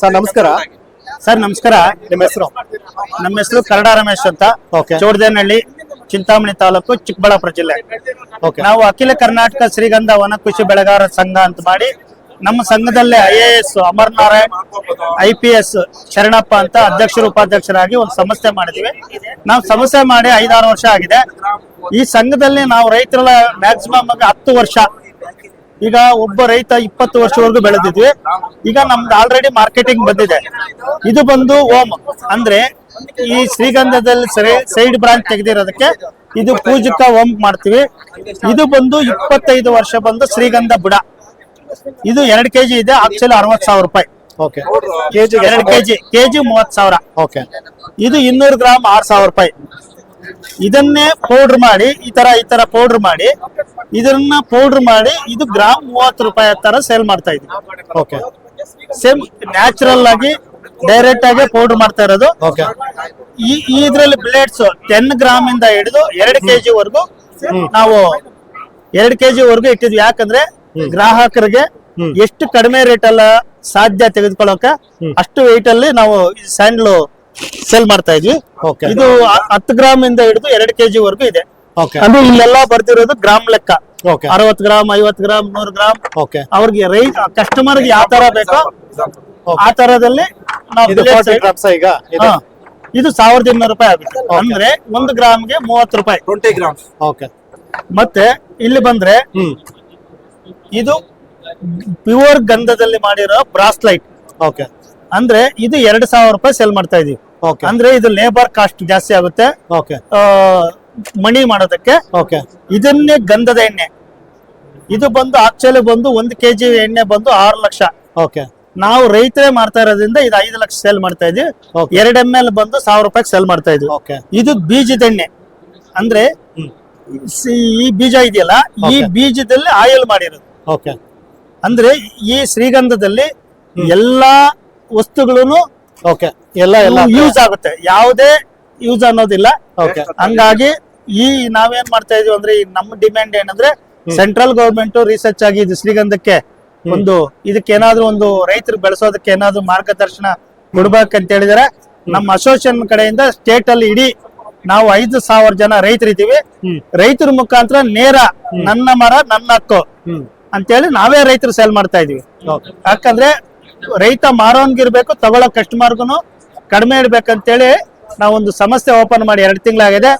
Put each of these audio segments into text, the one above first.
Sir ನಮಸ್ಕಾರ. Sir ನಮಸ್ಕಾರ. ನಿಮ್ಮ ಹೆಸರು? ನಮ್ಮ ಹೆಸರು ಕರಡ ರಮೇಶ್ ಅಂತ. ಚೋಡದೇನಹಳ್ಳಿ ಚಿಂತಾಮಣಿ ತಾಲೂಕು ಚಿಕ್ಕಬಳ್ಳಾಪುರ ಜಿಲ್ಲೆ. ಓಕೆ. ನಾವು ಅಖಿಲ ಕರ್ನಾಟಕ ಶ್ರೀಗಂಧ ವನ ಕೃಷಿ ಬೆಳೆಗಾರ ಸಂಘ ಅಂತ ಮಾಡಿ ನಮ್ಮ ಸಂಘದಲ್ಲೇ I A S Amar Narayan I P S Sharanappa ಅಂತ ಅಧ್ಯಕ್ಷರು ಉಪಾಧ್ಯಕ್ಷರಾಗಿ ಒಂದು ಸಮಸ್ಯೆ ಮಾಡಿದ್ವಿ ನಾವು ಸಮಸ್ಯೆ ಮಾಡಿ ಐದಾರು ವರ್ಷ ಆಗಿದೆ. ಈ ಸಂಘದಲ್ಲಿ ನಾವು ರೈತರ ಮ್ಯಾಕ್ಸಿಮಮ್ ಹತ್ತು ವರ್ಷ ಈಗ ಒಬ್ಬ ರೈತ ಇಪ್ಪತ್ತು ವರ್ಷವರೆಗೂ ಬೆಳೆದಿದ್ವಿ. ಈಗ ನಮ್ದು ಆಲ್ರೆಡಿ ಮಾರ್ಕೆಟಿಂಗ್ ಬಂದಿದೆ. ಇದು ಬಂದು ಓಮ್ ಅಂದ್ರೆ ಈ ಶ್ರೀಗಂಧದಲ್ಲಿ ಸೈಡ್ ಬ್ರಾಂಚ್ ತೆಗೆದಿರೋದಕ್ಕೆ ಇದು ಪೂಜಕ ಓಮ್ ಮಾಡ್ತೀವಿ. ಇದು ಬಂದು ಇಪ್ಪತ್ತೈದು ವರ್ಷ ಬಂದು ಶ್ರೀಗಂಧ ಬುಡ. ಇದು ಎರಡು ಕೆಜಿ ಇದೆ ಆಕ್ಚುಲಿ ಅರವತ್ ಸಾವಿರ ರೂಪಾಯಿ. ಓಕೆ. ಕೆಜಿ ಎರಡು ಕೆಜಿ ಕೆಜಿ ಮೂವತ್ ಸಾವಿರ. ಓಕೆ. ಇದು ಇನ್ನೂರು ಗ್ರಾಮ್ ಆರ್ ಸಾವಿರ ರೂಪಾಯಿ. ಇದನ್ನೇ ಪೌಡರ್ ಮಾಡಿ ಈ ತರ ಈ ತರ ಪೌಡರ್ ಮಾಡಿ ಇದನ್ನ ಪೌಡರ್ ಮಾಡಿ ಇದು ಗ್ರಾಮ್ ಮೂವತ್ತು ರೂಪಾಯಿ ತರ ಸೇಲ್ ಮಾಡ್ತಾ ಇದ್ವಿ ಓಕೆ ಸೇಮ್ ನ್ಯಾಚುರಲ್ ಆಗಿ ಡೈರೆಕ್ಟ್ ಆಗಿ ಪೌಡರ್ ಮಾಡ್ತಾ ಇರೋದು. ಓಕೆ ಈ ಈ ಇದ್ರಲ್ಲಿ ಬ್ಲೇಡ್ಸ್ ಟೆನ್ ಗ್ರಾಮ್ ಇಂದ ಹಿಡಿದು ಎರಡು ಕೆಜಿ ವರ್ಗು ನಾವು ಎರಡು ಕೆಜಿ ವರ್ಗು ಇಟ್ಟಿದ್ವಿ. ಯಾಕಂದ್ರೆ ಗ್ರಾಹಕರಿಗೆ ಎಷ್ಟು ಕಡಿಮೆ ರೇಟ್ ಅಲ್ಲ ಸಾಧ್ಯ ತೆಗೆದುಕೊಳ್ಳೋಕೆ ಅಷ್ಟು ವೆಯ್ಟ್ ಅಲ್ಲಿ ನಾವು ಸ್ಯಾಂಡ್ಲು ಸೇಲ್ ಮಾಡ್ತಾ ಇದ್ವಿ. ಇದು ಹತ್ತು ಗ್ರಾಮ್ ಇಂದ ಹಿಡಿದು ಎರಡು ಕೆಜಿ ವರ್ಗು ಇದೆ. ಅಂದ್ರೆ ಇಲ್ಲೆಲ್ಲ ಬರ್ತಿರೋದು ಗ್ರಾಮ್ ಲೆಕ್ಕ. ಓಕೆ ಅರವತ್ ಗ್ರಾಮ್ ಐವತ್ ಗ್ರಾಮ್ ನೂರ್ ಗ್ರಾಮ್. ಓಕೆ ಅವ್ರಿಗೆ ರೈತ ಕಸ್ಟಮರ್ ಯಾವ ತರ ಬೇಕೋ ಆ ತರದಲ್ಲಿ ನಾವು ಈಗ? ಇದು? ಸಾವಿರದ ಇನ್ನೂರು ರೂಪಾಯಿ ಆಗುತ್ತೆ ಅಂದ್ರೆ ಒಂದು ಗ್ರಾಮ್ಗೆ ಮೂವತ್ತು ರೂಪಾಯಿ. ಟ್ವೆಂಟಿ ಗ್ರಾಮ್ ಓಕೆ ಮತ್ತೆ ಇಲ್ಲಿ ಬಂದ್ರೆ ಹ್ಮ್. ಇದು ಪ್ಯೂರ್ ಗಂಧದಲ್ಲಿ ಮಾಡಿರೋ ಬ್ರಾಸ್ಲೈಟ್. ಓಕೆ ಅಂದ್ರೆ ಇದು ಎರಡು ಸಾವಿರ ರೂಪಾಯಿ ಸೇಲ್ ಮಾಡ್ತಾ ಇದೀವಿ. ಓಕೆ ಅಂದ್ರೆ ಇದು ಲೇಬರ್ ಕಾಸ್ಟ್ ಜಾಸ್ತಿ ಆಗುತ್ತೆ. ಓಕೆ ಆ, ಮಣಿ ಮಾಡೋದಕ್ಕೆ ಓಕೆ ಇದನ್ನೇ ಗಂಧದ ಎಣ್ಣೆ. ಇದು ಬಂದು ಆಕ್ಚುಲಿ ಬಂದು ಒಂದು ಕೆಜಿ ಎಣ್ಣೆ ಬಂದು ಆರು ಲಕ್ಷ. ಓಕೆ ನಾವು ರೈತರೇ ಮಾಡ್ತಾ ಇರೋದ್ರಿಂದ ಇದು ಐದು ಲಕ್ಷ ಸೇಲ್ ಮಾಡ್ತಾ ಇದ್ವಿ ಓಕೆ ಎರಡ್ ಎಂ ಎಲ್ ಬಂದು ಸಾವಿರ ರೂಪಾಯಿ ಸೇಲ್ ಮಾಡ್ತಾ ಇದ್ವಿ ಓಕೆ ಇದು ಬೀಜದ ಎಣ್ಣೆ. ಅಂದ್ರೆ ಈ ಬೀಜ ಇದೆಯಲ್ಲ ಈ ಬೀಜದಲ್ಲಿ ಆಯಿಲ್ ಮಾಡಿರೋದು. ಓಕೆ ಅಂದ್ರೆ ಈ ಶ್ರೀಗಂಧದಲ್ಲಿ ಎಲ್ಲಾ ವಸ್ತುಗಳನ್ನು ಓಕೆ ಎಲ್ಲ ಎಲ್ಲ ಯೂಸ್ ಆಗುತ್ತೆ. ಯಾವುದೇ ಯೂಸ್ ಅನ್ನೋದಿಲ್ಲ. ಓಕೆ ಹಂಗಾಗಿ ಈ ನಾವೇನ್ ಮಾಡ್ತಾ ಇದೀವಿ ಅಂದ್ರೆ ಈ ನಮ್ಮ ಡಿಮ್ಯಾಂಡ್ ಏನಂದ್ರೆ ಸೆಂಟ್ರಲ್ ಗವರ್ಮೆಂಟ್ ರಿಸರ್ಚ್ ಆಗಿ ಇದು ಶ್ರೀಗಂಧಕ್ಕೆ ಒಂದು ಇದಕ್ಕೆ ಏನಾದ್ರು ಒಂದು ರೈತರು ಬೆಳೆಸೋದಕ್ಕೆ ಏನಾದ್ರು ಮಾರ್ಗದರ್ಶನ ಕೊಡ್ಬೇಕಂತ ಹೇಳಿದ್ರೆ. ನಮ್ಮ ಅಸೋಸಿಯೇಷನ್ ಕಡೆಯಿಂದ ಸ್ಟೇಟ್ ಅಲ್ಲಿ ಇಡೀ ನಾವು ಐದು ಸಾವಿರ ಜನ ರೈತರಿದ್ದೀವಿ. ರೈತರ ಮುಖಾಂತರ ನೇರ ನನ್ನ ಮರ ನನ್ನ ಹಕ್ಕು ಅಂತ ಅಂತೇಳಿ ನಾವೇ ರೈತರು ಸೇಲ್ ಮಾಡ್ತಾ ಇದೀವಿ. ಯಾಕಂದ್ರೆ ರೈತ ಮಾರೋನ್ಗಿರ್ಬೇಕು ತಗೊಳ್ಳೋ ಕಸ್ಟಮರ್ಗುನು ಕಡಿಮೆ ಇಡ್ಬೇಕಂತೇಳಿ ನಾವೊಂದು ಸಮಸ್ಯೆ ಓಪನ್ ಮಾಡಿ ಎರಡು ತಿಂಗಳಾಗಿದೆ.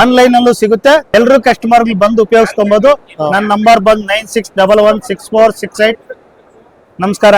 ಆನ್ಲೈನ್ ಅಲ್ಲೂ ಸಿಗುತ್ತೆ. ಎಲ್ಲರೂ ಕಸ್ಟಮರ್ ಬಂದು ಉಪಯೋಗಿಸ್ಕೊಬಹುದು ನನ್ನ ನಂಬರ್ ಬಂದ್ nine six double one six four six eight ನಮಸ್ಕಾರ.